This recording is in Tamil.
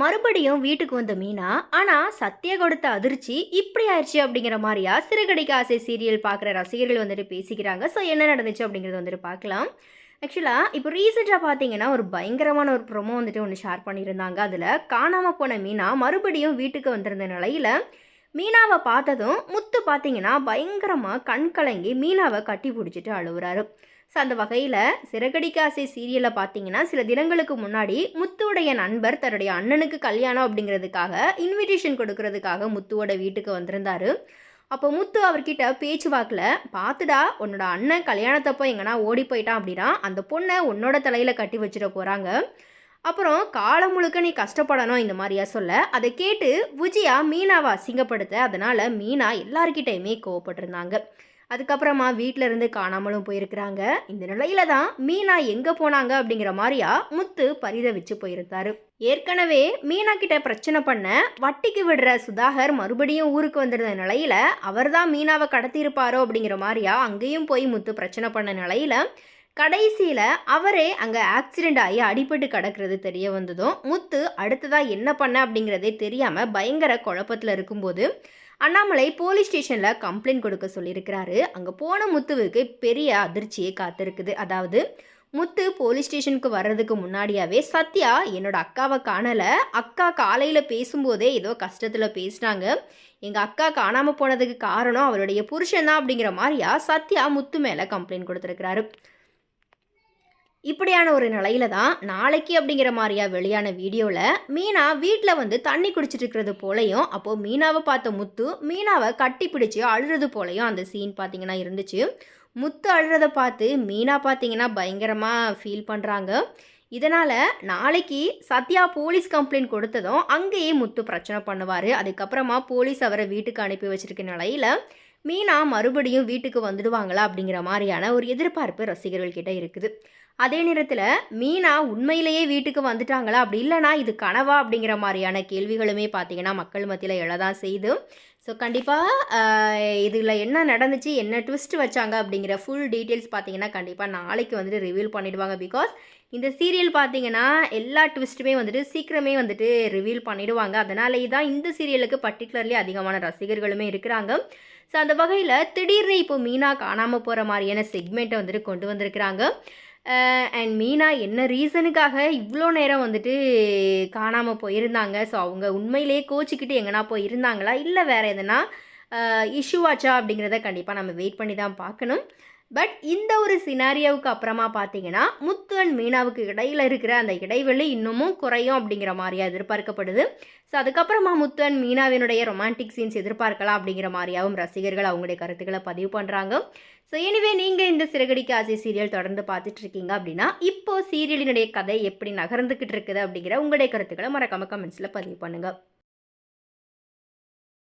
மறுபடியும் வீட்டுக்கு வந்த மீனா ஆனால் சத்யா கொடுத்த அதிர்ச்சி இப்படி ஆயிடுச்சு அப்படிங்கிற மாதிரியா சிறுகடிக்கு ஆசை சீரியல் பார்க்குற ரசிகர்கள் வந்துட்டு பேசிக்கிறாங்க. ஸோ என்ன நடந்துச்சு அப்படிங்கிறத வந்துட்டு பார்க்கலாம். ஆக்சுவலாக இப்போ ரீசெண்டாக பார்த்தீங்கன்னா ஒரு பயங்கரமான ஒரு ப்ரொமோ வந்துட்டு ஒன்று ஷேர் பண்ணியிருந்தாங்க. அதில் காணாமல் போன மீனா மறுபடியும் வீட்டுக்கு வந்திருந்த நிலையில் மீனாவை பார்த்ததும் முத்து பார்த்தீங்கன்னா பயங்கரமாக கண் கலங்கி மீனாவை கட்டி பிடிச்சிட்டு அழுகுறாரு ஸோ அந்த வகையில் சிறகடிக்க ஆசை சீரியலை பார்த்தீங்கன்னா சில தினங்களுக்கு முன்னாடி முத்துவுடைய நண்பர் தன்னுடைய அண்ணனுக்கு கல்யாணம் அப்படிங்கிறதுக்காக இன்விடேஷன் கொடுக்கறதுக்காக முத்துவோட வீட்டுக்கு வந்திருந்தாரு. அப்போ முத்து அவர்கிட்ட பேச்சு வாக்கில் பார்த்துடா உன்னோட அண்ணன் கல்யாணத்தப்போ எங்கன்னா ஓடி போயிட்டான் அப்படின்னா அந்த பொண்ணை உன்னோட தலையில் கட்டி வச்சிட போகிறாங்க அப்புறம் காலம் முழுக்க நீ கஷ்டப்படணும் இந்த மாதிரியா சொல்ல. அதை கேட்டு விஜயா மீனாவை அசிங்கப்படுத்த அதனால் மீனா எல்லார்கிட்டையுமே கோவப்பட்டிருந்தாங்க. அதுக்கப்புறமா வீட்டில் இருந்து காணாமலும் போயிருக்கிறாங்க. இந்த நிலையில தான் மீனா எங்கே போனாங்க அப்படிங்கிற மாதிரியா முத்து பரிதவிச்சு போயிருந்தாரு ஏற்கனவே மீனா கிட்ட பிரச்சனை பண்ண வட்டிக்கு விடுற சுதாகர் மறுபடியும் ஊருக்கு வந்திருந்த நிலையில அவர் தான் மீனாவை கடத்தியிருப்பாரோ அப்படிங்கிற மாதிரியா அங்கேயும் போய் முத்து பிரச்சனை பண்ண நிலையில கடைசியில் அவரே அங்கே ஆக்சிடெண்ட் ஆகி அடிபட்டு கிடக்கிறது தெரிய வந்ததும் முத்து அடுத்ததாக என்ன பண்ண அப்படிங்கிறதே தெரியாமல் பயங்கர குழப்பத்தில் இருக்கும்போது அண்ணாமலை போலீஸ் ஸ்டேஷனில் கம்ப்ளைண்ட் கொடுக்க சொல்லியிருக்கிறாரு. அங்கே போன முத்துவுக்கு பெரிய அதிர்ச்சியே காத்திருக்குது. அதாவது முத்து போலீஸ் ஸ்டேஷனுக்கு வர்றதுக்கு முன்னாடியாவே சத்யா என்னோட அக்காவை காணலை. அக்கா காலையில் பேசும்போதே ஏதோ கஷ்டத்தில் பேசினாங்க. எங்கள் அக்கா காணாமல் போனதுக்கு காரணம் அவருடைய புருஷன் தான் அப்படிங்கிற மாதிரியா சத்யா முத்து மேலே கம்ப்ளைண்ட் கொடுத்துருக்கிறாரு. இப்படியான ஒரு நிலையில தான் நாளைக்கு அப்படிங்கிற மாதிரியா வெளியான வீடியோவில் மீனா வீட்டில் வந்து தண்ணி குடிச்சிட்டு இருக்கிறது போலையும் அப்போது மீனாவை பார்த்த முத்து மீனாவை கட்டி பிடிச்சி அழுறது போலையும் அந்த சீன் பார்த்தீங்கன்னா இருந்துச்சு. முத்து அழுறதை பார்த்து மீனா பார்த்தீங்கன்னா பயங்கரமாக ஃபீல் பண்ணுறாங்க இதனால் நாளைக்கு சத்யா போலீஸ் கம்ப்ளைண்ட் கொடுத்ததும் அங்கேயே முத்து பிரச்சனை பண்ணுவார். அதுக்கப்புறமா போலீஸ் அவரை வீட்டுக்கு அனுப்பி வச்சிருக்க நிலையில் மீனா மறுபடியும் வீட்டுக்கு வந்துடுவாங்களா அப்படிங்கிற மாதிரியான ஒரு எதிர்பார்ப்பு ரசிகர்கள்கிட்ட இருக்குது. அதே நேரத்தில் மீனா உண்மையிலேயே வீட்டுக்கு வந்துட்டாங்களா? அப்படி இல்லைனா இது கனவா? அப்படிங்கிற மாதிரியான கேள்விகளுமே பார்த்தீங்கன்னா மக்கள் மத்தியில் எழதான் செய்து. ஸோ கண்டிப்பாக இதில் என்ன நடந்துச்சு என்ன ட்விஸ்ட் வச்சாங்க அப்படிங்கிற ஃபுல் டீட்டெயில்ஸ் பார்த்தீங்கன்னா கண்டிப்பாக நாளைக்கு வந்துட்டு ரிவீல் பண்ணிடுவாங்க. பிகாஸ் இந்த சீரியல் பார்த்தீங்கன்னா எல்லா ட்விஸ்ட்டுமே வந்துட்டு சீக்கிரமே வந்துட்டு ரிவீல் பண்ணிடுவாங்க. அதனாலே தான் இந்த சீரியலுக்கு பர்டிகுலர்லி அதிகமான ரசிகர்களுமே இருக்கிறாங்க. ஸோ அந்த வகையில் திடீர்னு இப்போ மீனா காணாமல் போகிற மாதிரியான செக்மெண்ட்டை வந்துட்டு கொண்டு வந்திருக்கிறாங்க. அண்ட் மீனா என்ன ரீசனுக்காக இவ்வளோ நேரம் வந்துட்டு காணாமல் போயிருந்தாங்க? ஸோ அவங்க உண்மையிலேயே கோச்சிக்கிட்டு எங்கன்னா போயிருந்தாங்களா? இல்லை வேறு எதுனா இஷ்யூவாச்சா அப்படிங்கிறத கண்டிப்பாக நம்ம வெயிட் பண்ணி தான் பார்க்கணும். பட் இந்த ஒரு சினாரியோவுக்கு அப்புறமா பார்த்தீங்கன்னா முத்து அண்ட் மீனாவுக்கு இடையில் இருக்கிற அந்த இடைவெளி இன்னமும் குறையும் அப்படிங்கிற மாதிரியா எதிர்பார்க்கப்படுது. ஸோ அதுக்கப்புறமா முத்து அண்ட் மீனாவினுடைய ரொமான்டிக் சீன்ஸ் எதிர்பார்க்கலாம் அப்படிங்கிற மாதிரியாவும் ரசிகர்கள் அவங்களுடைய கருத்துக்களை பதிவு பண்ணுறாங்க ஸோ எனிவே நீங்கள் இந்த சிறகடிக்க ஆசை சீரியல் தொடர்ந்து பார்த்துட்டு இருக்கீங்க அப்படின்னா இப்போ சீரியலினுடைய கதை எப்படி நகர்ந்துக்கிட்டு இருக்குது அப்படிங்கிற உங்களுடைய கருத்துக்களை மறக்காம கமெண்ட்ஸில் பதிவு பண்ணுங்கள்